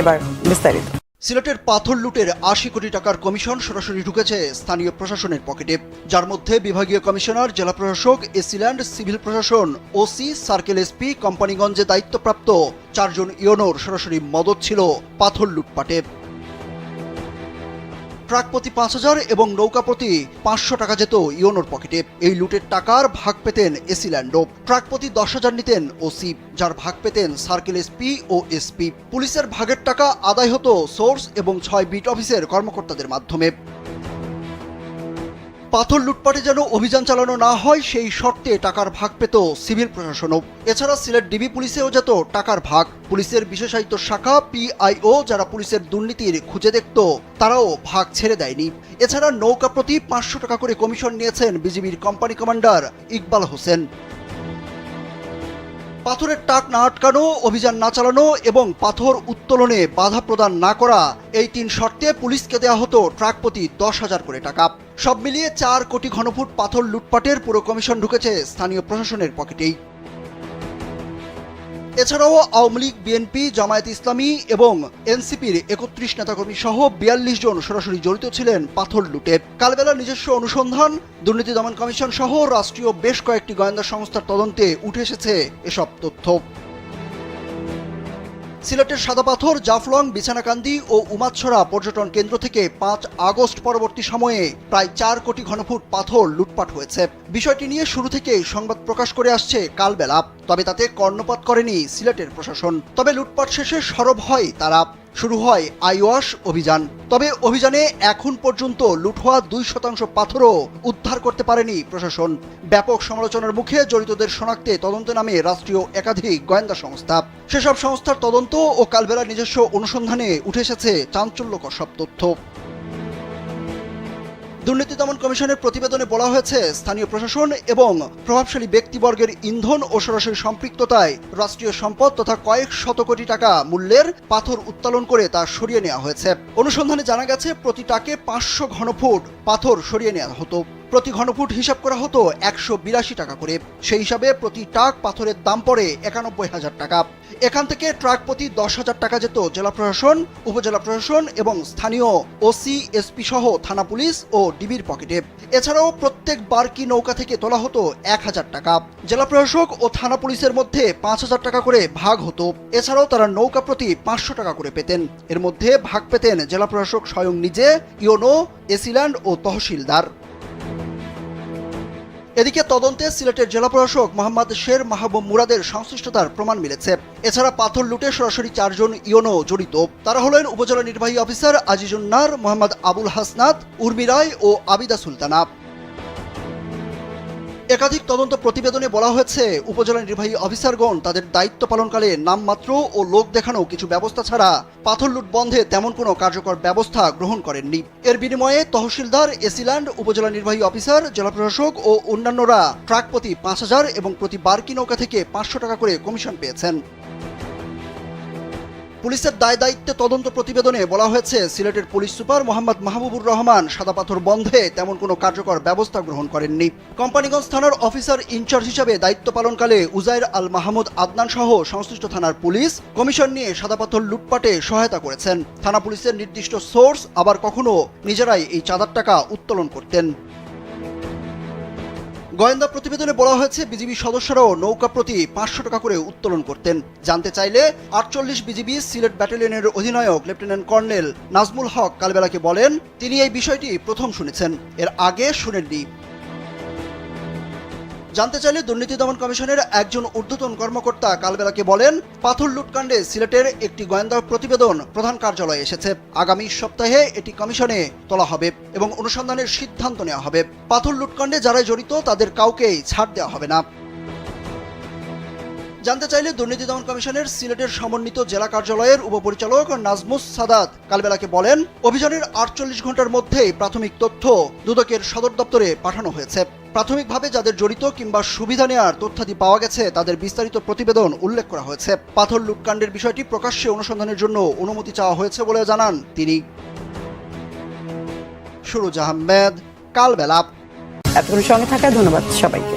এবার বিস্তারিত। সিলেটের পাথর লুটের আশি কোটি টাকার কমিশন সরাসরি ঢুকেছে স্থানীয় প্রশাসনের পকেটে। যার মধ্যে বিভাগীয় কমিশনার, জেলা প্রশাসক এসিল্যান্ড সিভিল প্রশাসন, ওসি, সার্কেল এসপি, কোম্পানিগঞ্জে দায়িত্বপ্রাপ্ত চারজন ইয়নোর সরাসরি মদত ছিল পাথর লুটপাটে। ট্রাক প্রতি পাঁচ হাজার এবং নৌকা প্রতি পাঁচশো টাকা যেত ইয়োনোর পকেটে। এই লুটের টাকার ভাগ পেতেন এসি ল্যান্ডো। ট্রাক প্রতি দশ হাজার নিতেন ওসি, যার ভাগ পেতেন সার্কেল এসপি ও এসপি। পুলিশের ভাগের টাকা আদায় হতো সোর্স এবং ছয় বিট অফিসের কর্মকর্তাদের মাধ্যমে। পাথর লুটপাটে যেন অভিযান চালানো না হয়, সেই শর্তে টাকার ভাগ পেত সিভিল প্রশাসনও। এছাড়া সিলেট ডিবি পুলিশেও যেত টাকার ভাগ। পুলিশের বিশেষায়িত শাখা, পিআইও, যারা পুলিশের দুর্নীতির খুঁজে দেখত, তারাও ভাগ ছেড়ে দেয়নি। এছাড়া নৌকা প্রতি পাঁচশো টাকা করে কমিশন নিয়েছেন বিজিবির কোম্পানি কমান্ডার ইকবাল হোসেন। পাথরের টাক না আটকানো, অভিযান না চালানো এবং পাথর উত্তোলনে বাধা প্রদান না করা, এই তিন শর্তে পুলিশকে দেওয়া হতো ট্রাক প্রতি দশ হাজার করে টাকা। সব মিলিয়ে চার কোটি ঘনফুট পাথর লুটপাটের পুরো কমিশন ঢুকেছে স্থানীয় প্রশাসনের পকেটেই। এছাড়াও আওয়ামী লীগ, বিএনপি, জামায়াত ইসলামী এবং এনসিপির একত্রিশ নেতাকর্মী সহ বিয়াল্লিশ জন সরাসরি জড়িত ছিলেন পাথর লুটে। কালবেলা নিজস্ব অনুসন্ধান, দুর্নীতি দমন কমিশন সহ রাষ্ট্রীয় বেশ কয়েকটি গোয়েন্দা সংস্থার তদন্তে উঠে এসেছে এসব তথ্য। সিলেটের সাদাপাথর, জাফলং, বিছানাকান্দি ও উমাছড়া পর্যটন কেন্দ্র থেকে পাঁচ আগস্ট পরবর্তী সময়ে প্রায় চার কোটি ঘনফুট পাথর লুটপাট হয়েছে। বিষয়টি নিয়ে শুরু থেকেই সংবাদ প্রকাশ করে আসছে কালবেলা, তবে তাতে কর্ণপাত করেনি সিলেটের প্রশাসন। তবে লুটপাট শেষে সরব হয় তারা। শুরু হয় আইওয়াশ অভিযান। তবে অভিযানে এখন পর্যন্ত লুট হওয়া দুই শতাংশ পাথরও উদ্ধার করতে পারেনি প্রশাসন। ব্যাপক সমালোচনার মুখে জড়িতদের শনাক্তে তদন্ত নামে রাষ্ট্রীয় একাধিক গোয়েন্দা সংস্থা। সেসব সংস্থার তদন্ত ও কালবেলার নিজস্ব অনুসন্ধানে উঠে এসেছে চাঞ্চল্যকর সব তথ্য। দুর্নীতি দমন কমিশনের প্রতিবেদনে বলা হয়েছে, স্থানীয় প্রশাসন এবং প্রভাবশালী ব্যক্তিবর্গের ইন্ধন ও সরাসরি সম্পৃক্ততায় রাষ্ট্রীয় সম্পদ তথা কয়েক শত কোটি টাকা মূল্যের পাথর উত্তোলন করে তা সরিয়ে নেওয়া হয়েছে। অনুসন্ধানে জানা গেছে, প্রতি টাকে পাঁচশো ঘনফুট পাথর সরিয়ে নেওয়া হতো। প্রতি ঘনফুট হিসাব করা হতো একশো বিরাশি টাকা করে। সেই হিসাবে প্রতি টাক পাথরের দাম পড়ে একানব্বই হাজার টাকা। এখান থেকে ট্রাক প্রতি দশ হাজার টাকা যেত জেলা প্রশাসন, উপজেলা প্রশাসন এবং স্থানীয় ওসি, এসপি সহ থানা পুলিশ ও ডিবির পকেটে। এছাড়াও প্রত্যেক বারকি নৌকা থেকে তোলা হতো এক হাজার টাকা। জেলা প্রশাসক ও থানা পুলিশের মধ্যে পাঁচ হাজার টাকা করে ভাগ হতো। এছাড়াও তারা নৌকা প্রতি পাঁচশো টাকা করে পেতেন। এর মধ্যে ভাগ পেতেন জেলা প্রশাসক স্বয়ং নিজে, ইওনো, এসিল্যান্ড ও তহসিলদার। এদিকে তদন্তে সিলেটের জেলা প্রশাসক মোহাম্মদ শের মাহবুব মুরাদের সংশ্লিষ্টতার প্রমাণ মিলেছে। এছাড়া পাথর লুটে সরাসরি চারজন ইয়নো জড়িত। তারা হলেন উপজেলা নির্বাহী অফিসার আজিজুন্নার, মোহাম্মদ আবুল হাসনাত, উর্মি রায় ও আবিদা সুলতানা। একাধিক তদন্ত প্রতিবেদনে বলা হয়েছে, উপজেলা নির্বাহী অফিসারগণ তাদের দায়িত্ব পালনকালে নামমাত্র ও লোক দেখানো কিছু ব্যবস্থা ছাড়া পাথর লুট বন্ধে তেমন কোনো কার্যকর ব্যবস্থা গ্রহণ করেননি। এর বিনিময়ে তহসিলদার, এসিল্যান্ড, উপজেলা নির্বাহী অফিসার, জেলা প্রশাসক ও অন্যান্যরা ট্রাক প্রতি পাঁচ হাজার এবং প্রতি বার্কি নৌকা থেকে পাঁচশো টাকা করে কমিশন পেয়েছেন। পুলিশের দায় দায়িত্বে তদন্ত প্রতিবেদনে বলা হয়েছে, সিলেটের পুলিশ সুপার মোহাম্মদ মাহবুবুর রহমান সাদা পাথর বন্ধে তেমন কোনো কার্যকর ব্যবস্থা গ্রহণ করেননি। কোম্পানিগঞ্জ থানার অফিসার ইনচার্জ হিসাবে দায়িত্ব পালনকালে উজাইর আল মাহমুদ আদনান সহ সংশ্লিষ্ট থানার পুলিশ কমিশন নিয়ে সাদাপাথর লুটপাটে সহায়তা করেছেন। থানা পুলিশের নির্দিষ্ট সোর্স আবার কখনো নিজেরাই এই চাঁদার টাকা উত্তোলন করতেন। গোয়েন্দা প্রতিবেদনে বলা হয়েছে, বিজিবি সদস্যরাও নৌকা প্রতি পাঁচশো টাকা করে উত্তোলন করতেন। জানতে চাইলে আটচল্লিশ বিজিবি সিলেট ব্যাটালিয়নের অধিনায়ক লেফটেন্যান্ট কর্নেল নাজমুল হক কালবেলাকে বলেন, তিনি এই বিষয়টি প্রথম শুনেছেন। এর আগে শুনেননি। জানতে চাইলে দুর্নীতি দমন কমিশনের একজন ঊর্ধ্বতন কর্মকর্তা কালবেলাকে বলেন, পাথর লুটকাণ্ডে সিলেটের একটি গোয়েন্দা প্রতিবেদন প্রধান কার্যালয়ে এসেছে। আগামী সপ্তাহে এটি কমিশনে তোলা হবে এবং অনুসন্ধানের সিদ্ধান্ত নেওয়া হবে। পাথর লুটকাণ্ডে যারা জড়িত, তাদের কাউকেই ছাড় দেওয়া হবে না। জানতে চাইলে দুর্নীতি দমন কমিশনের সিলেটের সমন্বিত জেলা কার্যালয়ের উপপরিচালক নাজমুস সাদাত কালবেলাকে বলেন, অভিযানের আটচল্লিশ ঘণ্টার মধ্যেই প্রাথমিক তথ্য দুদকের সদর দপ্তরে পাঠানো হয়েছে। প্রাথমিকভাবে যাদের জড়িত কিংবা সুবিধা নেওয়ার তথ্যাদি পাওয়া গেছে, তাদের বিস্তারিত প্রতিবেদন উল্লেখ করা হয়েছে। পাথর লুটকাণ্ডের বিষয়টি প্রকাশ্যে অনুসন্ধানের জন্য অনুমতি চাওয়া হয়েছে বলে জানান তিনি। সুরুজ আহমেদ, কালবেলা। এতক্ষণ সঙ্গে থাকায় ধন্যবাদ সবাইকে।